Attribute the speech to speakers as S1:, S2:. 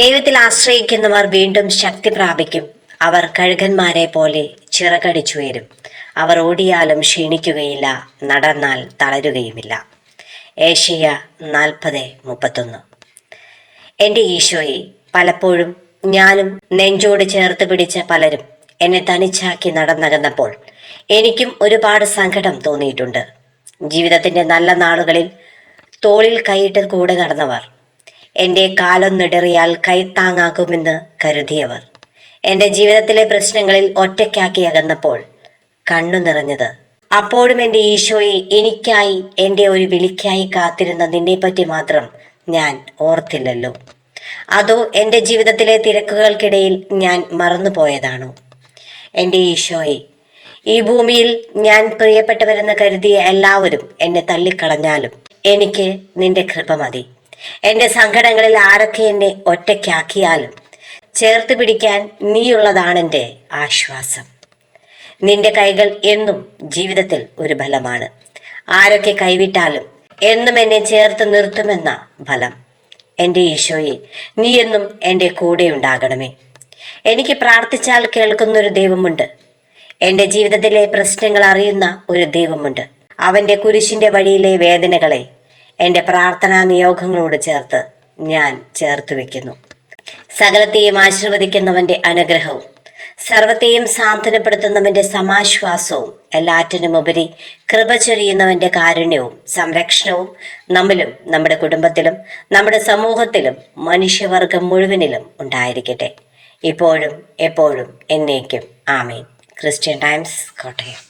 S1: ദൈവത്തിൽ ആശ്രയിക്കുന്നവർ വീണ്ടും ശക്തി പ്രാപിക്കും. അവർ കഴുകന്മാരെ പോലെ ചിറകടിച്ചുയരും. അവർ ഓടിയാലും ക്ഷീണിക്കുകയില്ല നടന്നാൽ തളരുകയുമില്ല. ഏഷ്യ നാൽപ്പത് മുപ്പത്തൊന്ന്. എന്റെ ഈശോയെ പലപ്പോഴും ഞാനും നെഞ്ചോട് ചേർത്ത് പിടിച്ച പലരും എന്നെ തനിച്ചാക്കി നടന്നകന്നപ്പോൾ എനിക്കും ഒരുപാട് സങ്കടം തോന്നിയിട്ടുണ്ട്. ജീവിതത്തിന്റെ നല്ല നാളുകളിൽ തോളിൽ കൈയിട്ട് കൂടെ നടന്നവർ എന്റെ കാലൊന്നിടറിയാൽ നിടറിയാൽ കൈത്താങ്ങാകുമെന്ന് കരുതിയവർ. എന്റെ ജീവിതത്തിലെ പ്രശ്നങ്ങളിൽ ഒറ്റയ്ക്കാക്കി അകന്നപ്പോൾ കണ്ണു നിറഞ്ഞത്. അപ്പോഴും എന്റെ ഈശോയെ എനിക്കായി എന്റെ ഒരു വിളിക്കായി കാത്തിരുന്ന നിന്നെപ്പറ്റി മാത്രം ഞാൻ ഓർത്തില്ലല്ലോ. അതോ എന്റെ ജീവിതത്തിലെ തിരക്കുകൾക്കിടയിൽ ഞാൻ മറന്നുപോയതാണോ? എന്റെ ഈശോയെ ഈ ഭൂമിയിൽ ഞാൻ പ്രിയപ്പെട്ടവരെന്ന് കരുതിയ എല്ലാവരും എന്നെ തള്ളിക്കളഞ്ഞാലും എനിക്ക് നിന്റെ കൃപ മതി. എന്റെ സങ്കടങ്ങളിൽ ആരൊക്കെ എന്നെ ഒറ്റയ്ക്കാക്കിയാലും ചേർത്ത് പിടിക്കാൻ നീയുള്ളതാണെന്റെ ആശ്വാസം. നിന്റെ കൈകൾ എന്നും ജീവിതത്തിൽ ഒരു ബലമാണ്. ആരൊക്കെ കൈവിട്ടാലും എന്നും എന്നെ ചേർത്ത് നിർത്തുമെന്ന ഫലം എന്റെ ഈശോയെ നീ എന്നും എന്റെ കൂടെ ഉണ്ടാകണമേ. എനിക്ക് പ്രാർത്ഥിച്ചാൽ കേൾക്കുന്ന ഒരു ദൈവമുണ്ട്. എന്റെ ജീവിതത്തിലെ പ്രശ്നങ്ങൾ അറിയുന്ന ഒരു ദൈവമുണ്ട്. അവന്റെ കുരിശിന്റെ വഴിയിലെ വേദനകളെ എന്റെ പ്രാർത്ഥനാ നിയോഗങ്ങളോട് ചേർത്ത് ഞാൻ ചേർത്ത് വെക്കുന്നു. സകലത്തെയും ആശീർവദിക്കുന്നവന്റെ അനുഗ്രഹവും സർവത്തെയും സാന്ത്വനപ്പെടുത്തുന്നവന്റെ സമാശ്വാസവും എല്ലാറ്റിനുമുപരി കൃപ ചൊരിയുന്നവന്റെ കാരുണ്യവും സംരക്ഷണവും നമ്മിലും നമ്മുടെ കുടുംബത്തിലും നമ്മുടെ സമൂഹത്തിലും മനുഷ്യവർഗം മുഴുവനിലും ഉണ്ടായിരിക്കട്ടെ. ഇപ്പോഴും എപ്പോഴും എന്നേക്കും. ആമേൻ. Christian Times Kottayam.